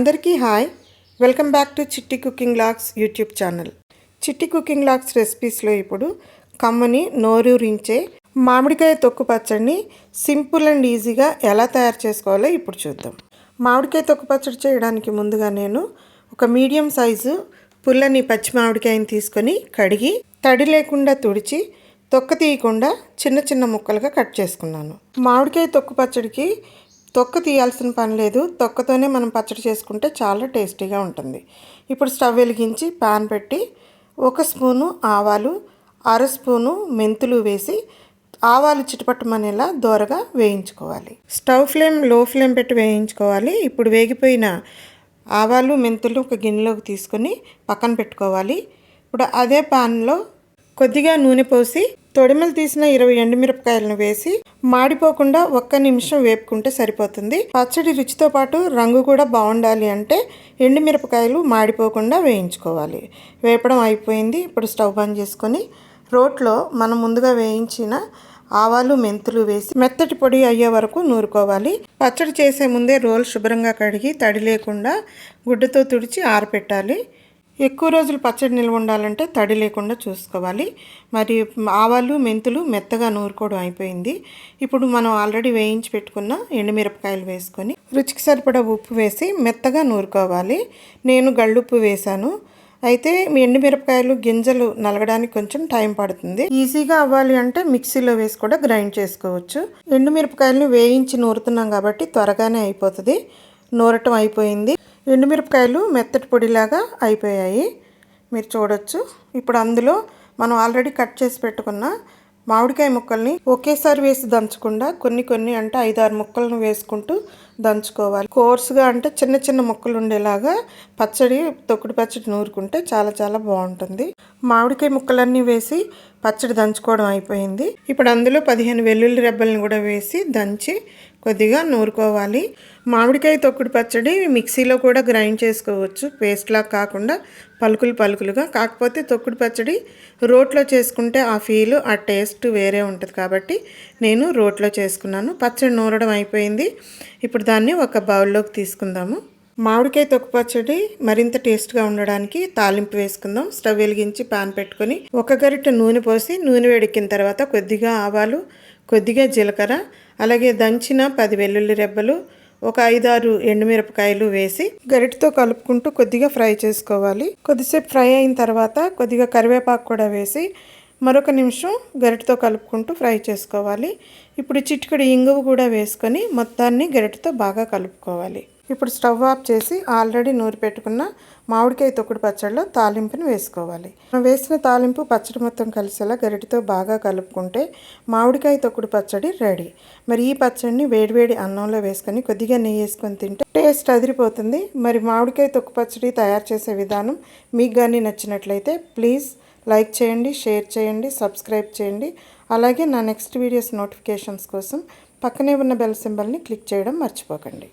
అందరికీ hi. Welcome back to Chitti cooking logs YouTube channel. Chitti cooking logs రెసిపీస్లో ఇప్పుడు కమ్మని నోరూరించే మామిడికాయ తొక్కు పచ్చడిని సింపుల్ అండ్ ఈజీగా ఎలా తయారు చేసుకోవాలో ఇప్పుడు చూద్దాం. మామిడికాయ తొక్కు పచ్చడి చేయడానికి ముందుగా నేను ఒక మీడియం సైజు పుల్లని పచ్చి మామిడికాయని తీసుకొని కడిగి తడి లేకుండా తుడిచి తొక్క తీయకుండా చిన్న చిన్న ముక్కలుగా కట్ చేసుకున్నాను. మామిడికాయ తొక్కు పచ్చడికి తొక్క తీయాల్సిన పని లేదు. తొక్కతోనే మనం పచ్చడి చేసుకుంటే చాలా టేస్టీగా ఉంటుంది. ఇప్పుడు స్టవ్ వెలిగించి పాన్ పెట్టి ఒక స్పూను ఆవాలు అర స్పూను మెంతులు వేసి ఆవాలు చిటపట్టమనేలా దోరగా వేయించుకోవాలి. స్టవ్ ఫ్లేమ్లో ఫ్లేమ్ పెట్టి వేయించుకోవాలి. ఇప్పుడు వేగిపోయిన ఆవాలు మెంతులు ఒక గిన్నెలోకి తీసుకొని పక్కన పెట్టుకోవాలి. ఇప్పుడు అదే పాన్లో కొద్దిగా నూనె పోసి తొడిమలు తీసిన ఇరవై ఎండుమిరపకాయలను వేసి మాడిపోకుండా ఒక్క నిమిషం వేపుకుంటే సరిపోతుంది. పచ్చడి రుచితో పాటు రంగు కూడా బాగుండాలి అంటే ఎండుమిరపకాయలు మాడిపోకుండా వేయించుకోవాలి. వేపడం అయిపోయింది. ఇప్పుడు స్టవ్ బంద్ చేసుకొని రోట్లో మనం ముందుగా వేయించిన ఆవాలు మెంతులు వేసి మెత్తటి పొడి అయ్యే వరకు నూరుకోవాలి. పచ్చడి చేసే ముందే రోల్ శుభ్రంగా కడిగి తడి లేకుండా గుడ్డతో తుడిచి ఆరపెట్టాలి. ఎక్కువ రోజులు పచ్చడి నిల్వ ఉండాలంటే తడి లేకుండా చూసుకోవాలి. మరి ఆవాలు మెంతులు మెత్తగా నూరుకోవడం అయిపోయింది. ఇప్పుడు మనం ఆల్రెడీ వేయించి పెట్టుకున్న ఎండుమిరపకాయలు వేసుకొని రుచికి సరిపడా ఉప్పు వేసి మెత్తగా నూరుకోవాలి. నేను గళ్ళుప్పు వేశాను. అయితే మీ ఎండుమిరపకాయలు గింజలు నలగడానికి కొంచెం టైం పడుతుంది. ఈజీగా అవ్వాలి అంటే మిక్సీలో వేసి కూడా గ్రైండ్ చేసుకోవచ్చు. ఎండుమిరపకాయలను వేయించి నూరుతున్నాం కాబట్టి త్వరగానే అయిపోతుంది. నూరటం అయిపోయింది. ఎండుమిరపకాయలు మెత్తటి పొడిలాగా అయిపోయాయి. మీరు చూడొచ్చు. ఇప్పుడు అందులో మనం ఆల్రెడీ కట్ చేసి పెట్టుకున్న మామిడికాయ ముక్కల్ని ఒకేసారి వేసి దంచకుండా కొన్ని కొన్ని అంటే ఐదారు ముక్కలను వేసుకుంటూ దంచుకోవాలి. కోర్సుగా అంటే చిన్న చిన్న ముక్కలు ఉండేలాగా పచ్చడి తొక్కుడు పచ్చడి నూరుకుంటే చాలా చాలా బాగుంటుంది. మామిడికాయ ముక్కలన్నీ వేసి పచ్చడి దంచుకోవడం అయిపోయింది. ఇప్పుడు అందులో పదిహేను వెల్లుల్లి రెబ్బల్ని కూడా వేసి దంచి కొద్దిగా నూరుకోవాలి. మామిడికాయ తొక్కుడు పచ్చడి మిక్సీలో కూడా గ్రైండ్ చేసుకోవచ్చు. పేస్ట్లా కాకుండా పలుకులు పలుకులుగా. కాకపోతే తొక్కుడు పచ్చడి రోట్లో చేసుకుంటే ఆ ఫీల్ ఆ టేస్ట్ వేరే ఉంటుంది కాబట్టి నేను రోట్లో చేసుకున్నాను. పచ్చడి నూరడం అయిపోయింది. ఇప్పుడు దాన్ని ఒక బౌల్లోకి తీసుకుందాము. మామిడికాయ తొక్కు పచ్చడి మరింత టేస్ట్గా ఉండడానికి తాలింపు వేసుకుందాం. స్టవ్ వెలిగించి పాన్ పెట్టుకొని ఒక గరిట నూనె పోసి నూనె వేడెక్కిన తర్వాత కొద్దిగా ఆవాలు కొద్దిగా జీలకర్ర అలాగే దంచిన పది వెల్లుల్లి రెబ్బలు ఒక ఐదారు ఎండుమిరపకాయలు వేసి గరిటతో కలుపుకుంటూ కొద్దిగా ఫ్రై చేసుకోవాలి. కొద్దిసేపు ఫ్రై అయిన తర్వాత కొద్దిగా కరివేపాకు కూడా వేసి మరొక నిమిషం గరిటతో కలుపుకుంటూ ఫ్రై చేసుకోవాలి. ఇప్పుడు చిటికడి ఇంగువ కూడా వేసుకొని మొత్తాన్ని గరిటతో బాగా కలుపుకోవాలి. ఇప్పుడు స్టవ్ ఆఫ్ చేసి ఆల్రెడీ నూరి పెట్టుకున్న మామిడికాయ తొక్కుడు పచ్చడిలో తాలింపుని వేసుకోవాలి. మనం వేసిన తాలింపు పచ్చడి మొత్తం కలిసేలా గరిటితో బాగా కలుపుకుంటే మామిడికాయ తొక్కుడు పచ్చడి రెడీ. మరి ఈ పచ్చడిని వేడివేడి అన్నంలో వేసుకొని కొద్దిగా నెయ్యి వేసుకొని తింటే టేస్ట్ అదిరిపోతుంది. మరి మామిడికాయ తొక్కు పచ్చడి తయారు చేసే విధానం మీకు కానీ నచ్చినట్లయితే ప్లీజ్ లైక్ చేయండి షేర్ చేయండి సబ్స్క్రైబ్ చేయండి. అలాగే నా నెక్స్ట్ వీడియోస్ నోటిఫికేషన్స్ కోసం పక్కనే ఉన్న బెల్ సింబల్ని క్లిక్ చేయడం మర్చిపోకండి.